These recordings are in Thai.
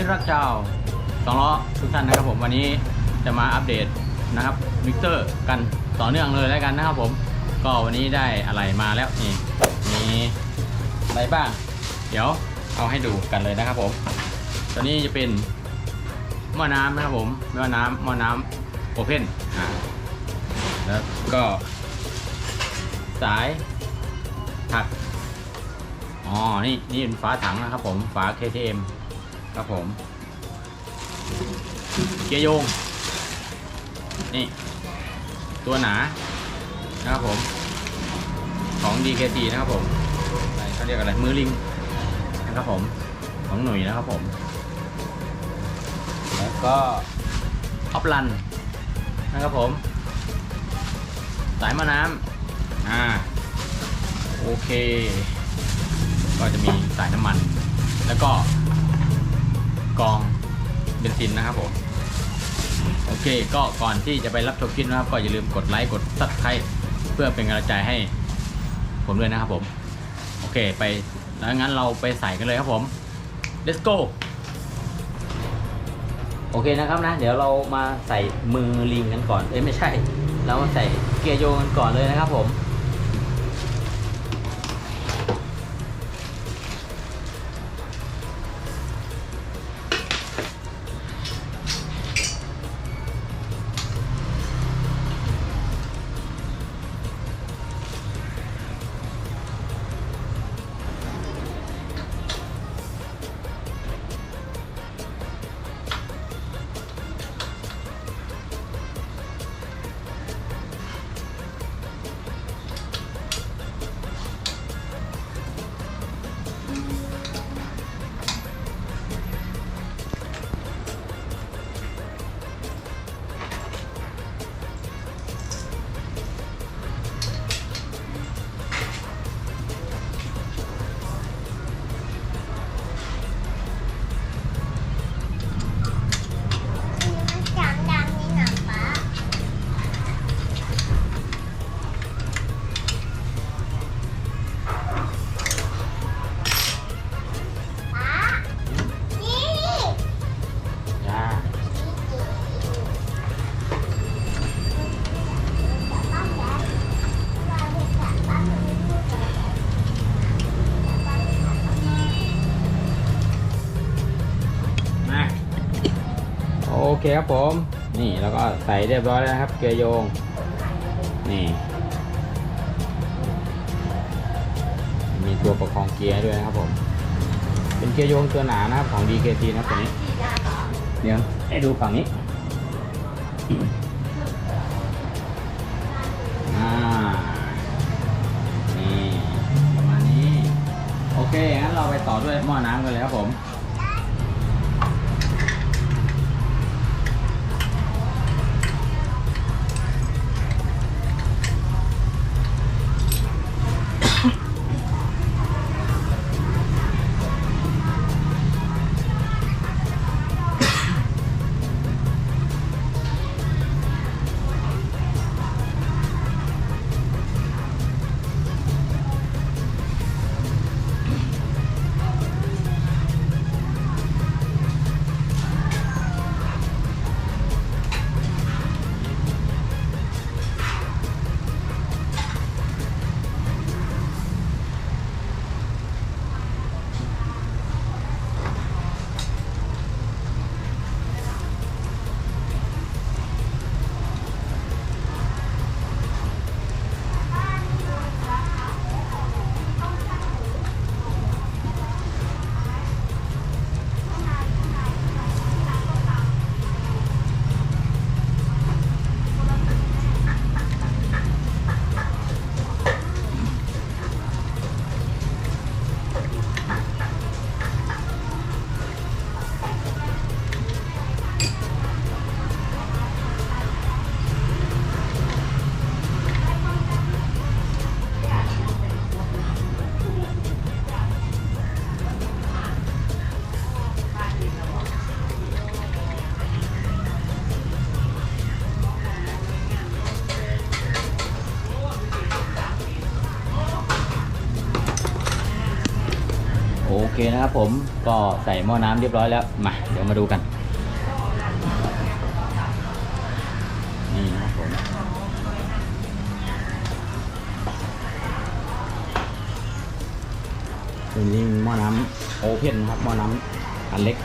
มิตรรักเจ้าสองล้อทุกท่านนะครับผมวันนี้จะมาอัปเดตนะครับวิกเตอร์กันต่อเนื่องเลยแล้วกันนะครับผม ก็วันนี้ได้อะไรมาแล้วนี่มีอะไรบ้าง เดี๋ยวเอาให้ดูกันเลยนะครับผมตัวนี้จะเป็นหม้อน้ำนะครับผมหม้อน้ำหม้อน้ำโอเพนอ่าแล้วก็สายถักอ๋อนี่นี่เป็นฝาถังนะครับผมฝา KTM ครับผม เกียร์โยง นี่ ตัวหนา นะครับผม ของ DKT นะครับผมอะไรเขาเรียกอะไร มือลิง นะครับผม ของหนุ่ยนะครับผม แล้วก็ออฟลัน นะครับผม สายมะน้ำอ่า โอเค ก็จะมีสายน้ำมัน แล้วก็ กองเบนซินนะครับผมโอเค ก็ก่อนที่จะไปรับชมคลิปนะครับ ก็อย่าลืมกดไลค์กดซับสไครต์เพื่อเป็นกำลังใจให้ผมด้วยนะครับผม โอเคไปแล้วงั้นเราไปใส่กันเลยครับผม let's go โอเคนะครับนะ เดี๋ยวเรามาใส่มือลิงกันก่อน เอ้ยไม่ใช่ เรามาใส่เกียร์โยงกันก่อนเลยนะครับผม เคครับผม นี่แล้วก็ใส่เรียบร้อยแล้วครับ เกียร์โยง นี่ มีตัวประคองเกียร์ด้วยนะครับผม เป็นเกียร์โยงตัวหนานะครับของ DKT นะตัวนี้ เดี๋ยวให้ดูฝั่งนี้อ่านี่มาณนี้โอเคงั้นเราไปต่อด้วยหม้อน้ำกันเลยครับผม โอเคนะครับผมก็ใส่หม้อน้ำเรียบร้อยแล้ว มาเดี๋ยวมาดูกัน นี่นะครับผมตัวนี้หม้อน้ำโอเพนนะครับหม้อน้ำอันเล็ก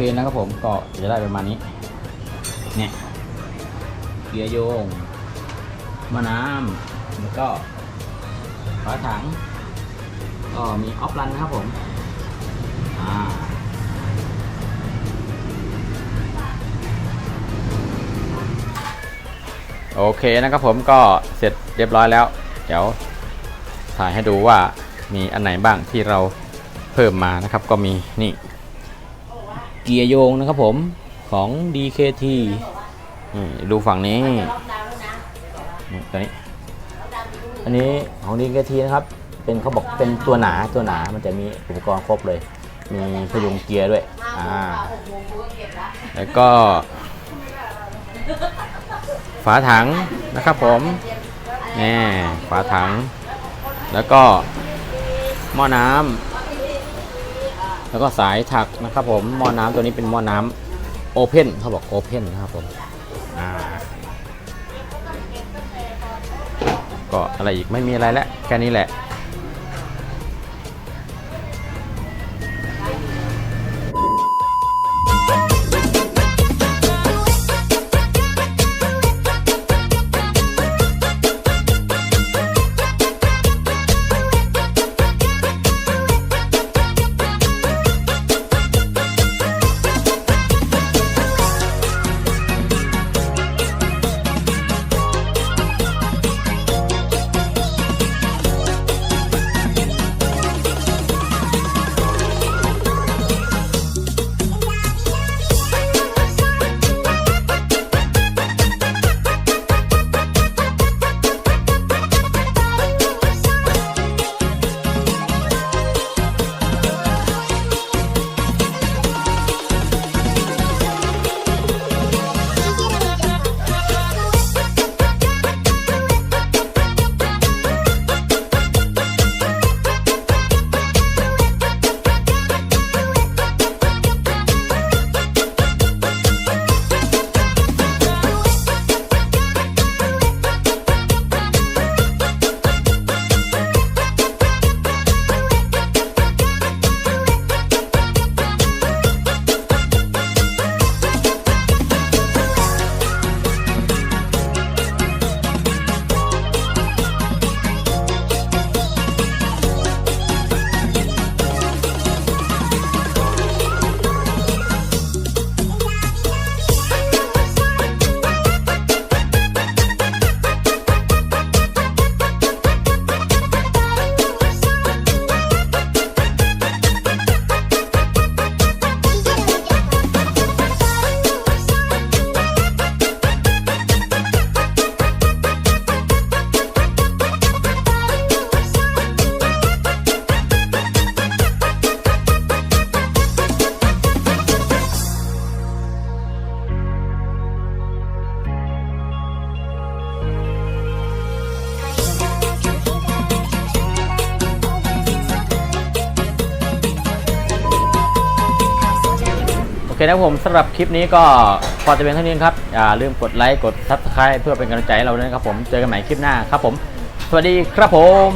คนะครับผมก็จะได้ประมาณนี้ เนี่ยเกียร์โยงมะน้ำแล้วก็ฝาถัง ก็มีออฟรันนะครับผม อ่าโอเคนะครับผมก็เสร็จเรียบร้อยแล้ว เดี๋ยวถ่ายให้ดูว่ามีอันไหนบ้างที่เราเพิ่มมานะครับ ก็มีนี่ เกียร์โยงนะครับผมของ DKT นี่ดูฝั่งนี้ตัวนี้ อันนี้ของ DKT นะครับ เป็นเขาบอกเป็นตัวหนาตัวหนา มันจะมีอุปกรณ์ครบเลย มีพยุงเกียร์ด้วย อ่า แล้วก็ ฝาถังนะครับผมนี่ฝาถัง แล้วก็หม้อน้ำ แล้วก็สายถักนะครับผมหม้อน้ำตัวนี้เป็นหม้อน้ำโอเพนเขาบอกโอเพนนะครับผมก็อะไรอีกไม่มีอะไรแล้วแค่นี้แหละ นะครับผมสำหรับคลิปนี้ก็พอจะเป็นเท่านี้ครับอย่าลืมกดไลค์กดซับสไคร b ์เพื่อเป็นกำลังใจให้เราด้วยนะครับผมเจอกันใหม่คลิปหน้าครับผม สวัสดีครับผม